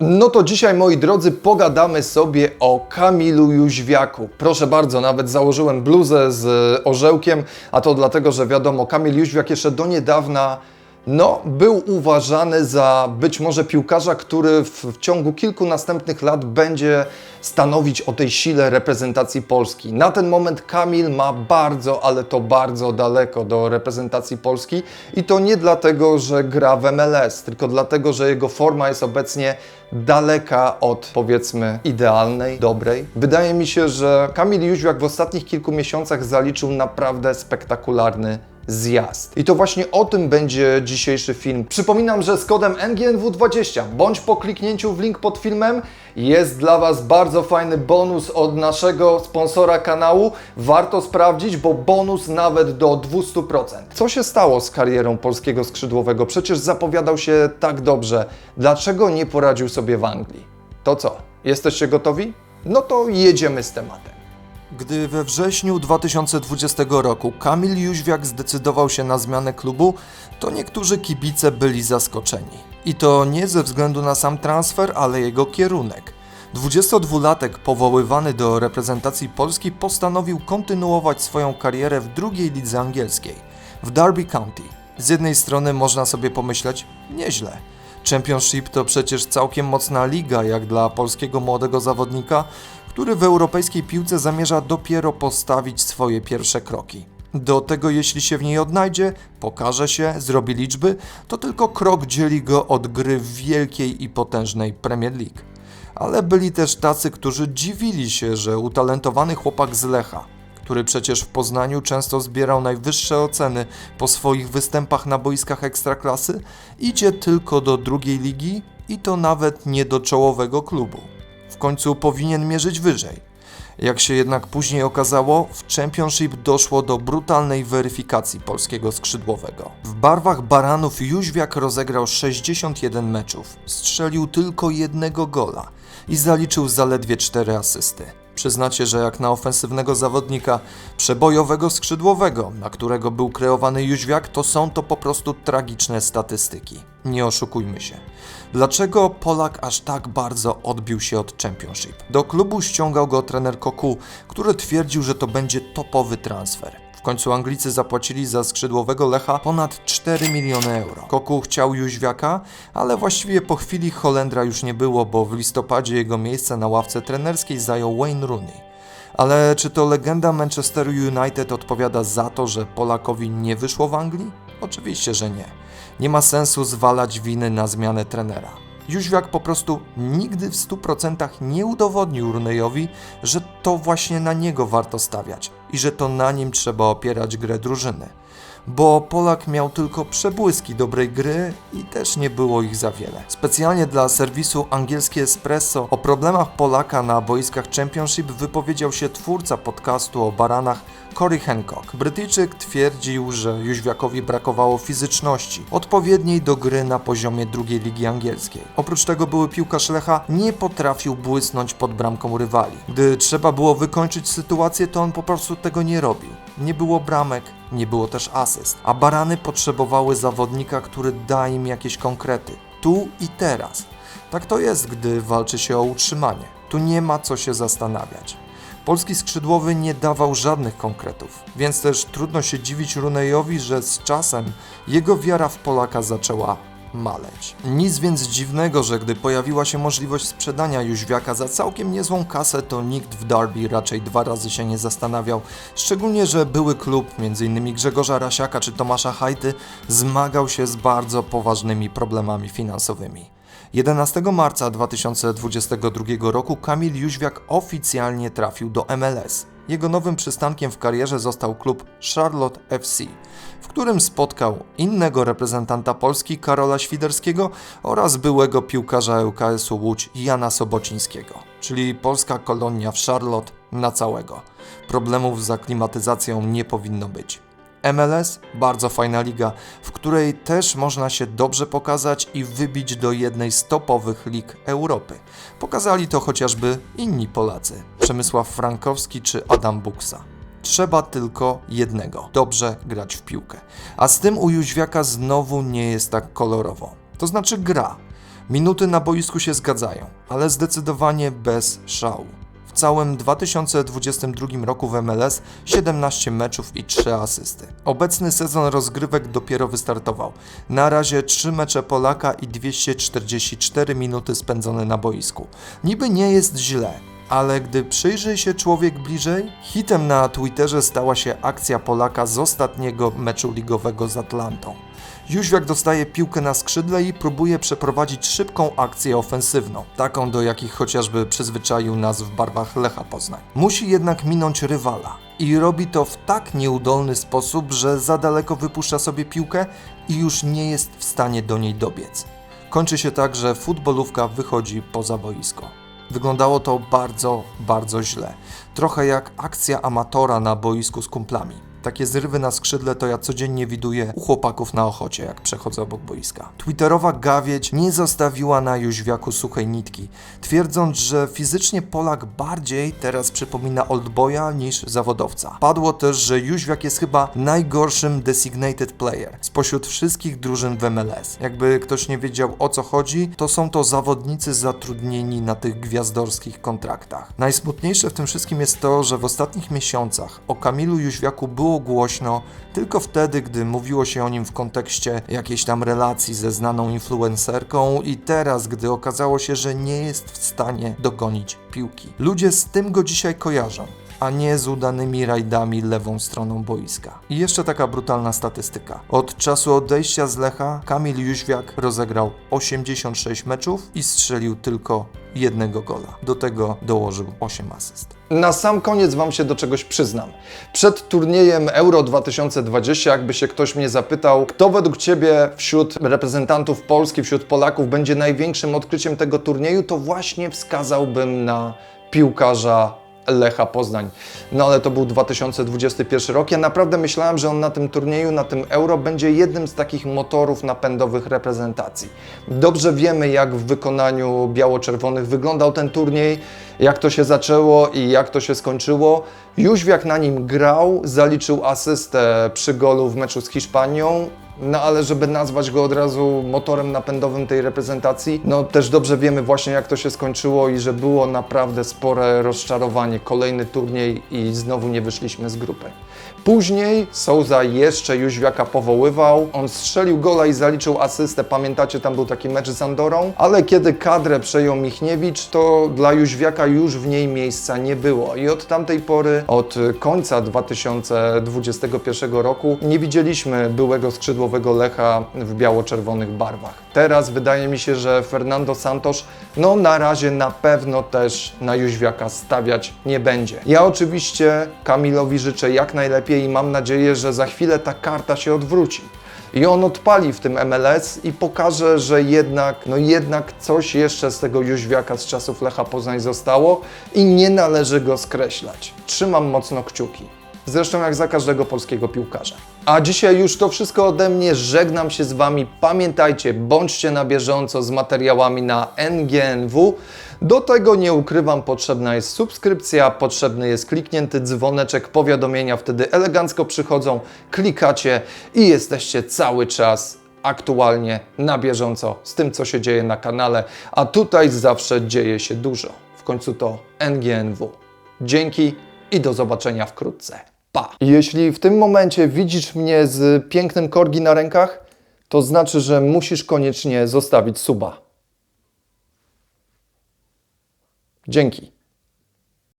No to dzisiaj, moi drodzy, pogadamy sobie o Kamilu Jóźwiaku. Proszę bardzo, nawet założyłem bluzę z orzełkiem, a to dlatego, że wiadomo, Kamil Jóźwiak jeszcze do niedawna no, był uważany za być może piłkarza, który w, w ciągu kilku następnych lat będzie stanowić o tej sile reprezentacji Polski. Na ten moment Kamil ma bardzo, ale to bardzo daleko do reprezentacji Polski i to nie dlatego, że gra w MLS, tylko dlatego, że jego forma jest obecnie daleka od powiedzmy idealnej, dobrej. Wydaje mi się, że Kamil Jóźwiak w ostatnich kilku miesiącach zaliczył naprawdę spektakularny zjazd. I to właśnie o tym będzie dzisiejszy film. Przypominam, że z kodem NGNW20 bądź po kliknięciu w link pod filmem jest dla Was bardzo fajny bonus od naszego sponsora kanału. Warto sprawdzić, bo bonus nawet do 200%. Co się stało z karierą polskiego skrzydłowego? Przecież zapowiadał się tak dobrze. Dlaczego nie poradził sobie w Anglii? To co? Jesteście gotowi? No to jedziemy z tematem. Gdy we wrześniu 2020 roku Kamil Jóźwiak zdecydował się na zmianę klubu, to niektórzy kibice byli zaskoczeni. I to nie ze względu na sam transfer, ale jego kierunek. 22-latek powoływany do reprezentacji Polski postanowił kontynuować swoją karierę w drugiej lidze angielskiej, w Derby County. Z jednej strony można sobie pomyśleć, nieźle. Championship to przecież całkiem mocna liga, jak dla polskiego młodego zawodnika, który w europejskiej piłce zamierza dopiero postawić swoje pierwsze kroki. Do tego, jeśli się w niej odnajdzie, pokaże się, zrobi liczby, to tylko krok dzieli go od gry w wielkiej i potężnej Premier League. Ale byli też tacy, którzy dziwili się, że utalentowany chłopak z Lecha, który przecież w Poznaniu często zbierał najwyższe oceny po swoich występach na boiskach ekstraklasy, idzie tylko do drugiej ligi i to nawet nie do czołowego klubu. W końcu powinien mierzyć wyżej. Jak się jednak później okazało, w Championship doszło do brutalnej weryfikacji polskiego skrzydłowego. W barwach Baranów Jóźwiak rozegrał 61 meczów, strzelił tylko jednego gola i zaliczył zaledwie 4 asysty. Przyznacie, że jak na ofensywnego zawodnika, przebojowego skrzydłowego, na którego był kreowany Jóźwiak, to są to po prostu tragiczne statystyki. Nie oszukujmy się. Dlaczego Polak aż tak bardzo odbił się od Championship? Do klubu ściągał go trener Koku, który twierdził, że to będzie topowy transfer. Końcu Anglicy zapłacili za skrzydłowego Lecha ponad 4 miliony euro. Koku chciał Jóźwiaka, ale właściwie po chwili Holendra już nie było, bo w listopadzie jego miejsce na ławce trenerskiej zajął Wayne Rooney. Ale czy to legenda Manchesteru United odpowiada za to, że Polakowi nie wyszło w Anglii? Oczywiście, że nie. Nie ma sensu zwalać winy na zmianę trenera. Jóźwiak po prostu nigdy w 100% nie udowodnił Runejowi, że to właśnie na niego warto stawiać i że to na nim trzeba opierać grę drużyny. Bo Polak miał tylko przebłyski dobrej gry i też nie było ich za wiele. Specjalnie dla serwisu Angielskie Espresso o problemach Polaka na boiskach Championship wypowiedział się twórca podcastu o baranach Cory Hancock. Brytyjczyk twierdził, że Jóźwiakowi brakowało fizyczności, odpowiedniej do gry na poziomie drugiej ligi angielskiej. Oprócz tego były piłkarz Lecha nie potrafił błysnąć pod bramką rywali. Gdy trzeba było wykończyć sytuację, to on po prostu tego nie robił. Nie było bramek, nie było też asyst, a barany potrzebowały zawodnika, który da im jakieś konkrety. Tu i teraz. Tak to jest, gdy walczy się o utrzymanie. Tu nie ma co się zastanawiać. Polski skrzydłowy nie dawał żadnych konkretów, więc też trudno się dziwić Runejowi, że z czasem jego wiara w Polaka zaczęła maleć. Nic więc dziwnego, że gdy pojawiła się możliwość sprzedania Jóźwiaka za całkiem niezłą kasę, to nikt w Derby raczej dwa razy się nie zastanawiał, szczególnie, że były klub, m.in. Grzegorza Rasiaka czy Tomasza Hajty, zmagał się z bardzo poważnymi problemami finansowymi. 11 marca 2022 roku Kamil Jóźwiak oficjalnie trafił do MLS. Jego nowym przystankiem w karierze został klub Charlotte FC, w którym spotkał innego reprezentanta Polski Karola Świderskiego oraz byłego piłkarza ŁKS-u Łódź Jana Sobocińskiego, czyli polska kolonia w Charlotte na całego. Problemów z aklimatyzacją nie powinno być. MLS bardzo fajna liga, w której też można się dobrze pokazać i wybić do jednej z topowych lig Europy. Pokazali to chociażby inni Polacy, Przemysław Frankowski czy Adam Buksa. Trzeba tylko jednego dobrze grać w piłkę. A z tym u Jóźwiaka znowu nie jest tak kolorowo. To znaczy gra. Minuty na boisku się zgadzają, ale zdecydowanie bez szału. W całym 2022 roku w MLS 17 meczów i 3 asysty. Obecny sezon rozgrywek dopiero wystartował. Na razie 3 mecze Polaka i 244 minuty spędzone na boisku. Niby nie jest źle, ale gdy przyjrzy się człowiek bliżej, hitem na Twitterze stała się akcja Polaka z ostatniego meczu ligowego z Atlantą. Jóźwiak dostaje piłkę na skrzydle i próbuje przeprowadzić szybką akcję ofensywną, taką do jakich chociażby przyzwyczaił nas w barwach Lecha Poznań. Musi jednak minąć rywala i robi to w tak nieudolny sposób, że za daleko wypuszcza sobie piłkę i już nie jest w stanie do niej dobiec. Kończy się tak, że futbolówka wychodzi poza boisko. Wyglądało to bardzo, bardzo źle. Trochę jak akcja amatora na boisku z kumplami. Takie zrywy na skrzydle to ja codziennie widuję u chłopaków na ochocie, jak przechodzę obok boiska. Twitterowa gawieć nie zostawiła na Jóźwiaku suchej nitki, twierdząc, że fizycznie Polak bardziej teraz przypomina oldboya niż zawodowca. Padło też, że Jóźwiak jest chyba najgorszym designated player spośród wszystkich drużyn w MLS. Jakby ktoś nie wiedział o co chodzi, to są to zawodnicy zatrudnieni na tych gwiazdorskich kontraktach. Najsmutniejsze w tym wszystkim jest to, że w ostatnich miesiącach o Kamilu Jóźwiaku było głośno tylko wtedy, gdy mówiło się o nim w kontekście jakiejś tam relacji ze znaną influencerką i teraz, gdy okazało się, że nie jest w stanie dogonić piłki. Ludzie z tym go dzisiaj kojarzą a nie z udanymi rajdami lewą stroną boiska. I jeszcze taka brutalna statystyka. Od czasu odejścia z Lecha Kamil Jóźwiak rozegrał 86 meczów i strzelił tylko jednego gola. Do tego dołożył 8 asyst. Na sam koniec Wam się do czegoś przyznam. Przed turniejem Euro 2020, jakby się ktoś mnie zapytał, kto według Ciebie wśród reprezentantów Polski, wśród Polaków będzie największym odkryciem tego turnieju, to właśnie wskazałbym na piłkarza Lecha Poznań. No ale to był 2021 rok. Ja naprawdę myślałem, że on na tym turnieju, na tym Euro będzie jednym z takich motorów napędowych reprezentacji. Dobrze wiemy, jak w wykonaniu biało-czerwonych wyglądał ten turniej, jak to się zaczęło i jak to się skończyło. Jóźwiak na nim grał, zaliczył asystę przy golu w meczu z Hiszpanią. No ale żeby nazwać go od razu motorem napędowym tej reprezentacji, no też dobrze wiemy właśnie jak to się skończyło i że było naprawdę spore rozczarowanie. Kolejny turniej i znowu nie wyszliśmy z grupy. Później Souza jeszcze Jóźwiaka powoływał, on strzelił gola i zaliczył asystę, pamiętacie, tam był taki mecz z Andorą, ale kiedy kadrę przejął Michniewicz, to dla Jóźwiaka już w niej miejsca nie było. I od tamtej pory, od końca 2021 roku nie widzieliśmy byłego skrzydłowego Lecha w biało-czerwonych barwach. Teraz wydaje mi się, że Fernando Santos no na razie na pewno też na Jóźwiaka stawiać nie będzie. Ja oczywiście Kamilowi życzę jak najlepiej i mam nadzieję, że za chwilę ta karta się odwróci. I on odpali w tym MLS i pokaże, że jednak, no jednak coś jeszcze z tego Jóźwiaka z czasów Lecha Poznań zostało i nie należy go skreślać. Trzymam mocno kciuki. Zresztą jak za każdego polskiego piłkarza. A dzisiaj już to wszystko ode mnie. Żegnam się z Wami. Pamiętajcie, bądźcie na bieżąco z materiałami na NGNW. Do tego nie ukrywam, potrzebna jest subskrypcja, potrzebny jest kliknięty dzwoneczek, powiadomienia wtedy elegancko przychodzą, klikacie i jesteście cały czas aktualnie na bieżąco z tym, co się dzieje na kanale, a tutaj zawsze dzieje się dużo. W końcu to NGNW. Dzięki i do zobaczenia wkrótce. Pa! Jeśli w tym momencie widzisz mnie z pięknym korgi na rękach, to znaczy, że musisz koniecznie zostawić suba. Dzięki.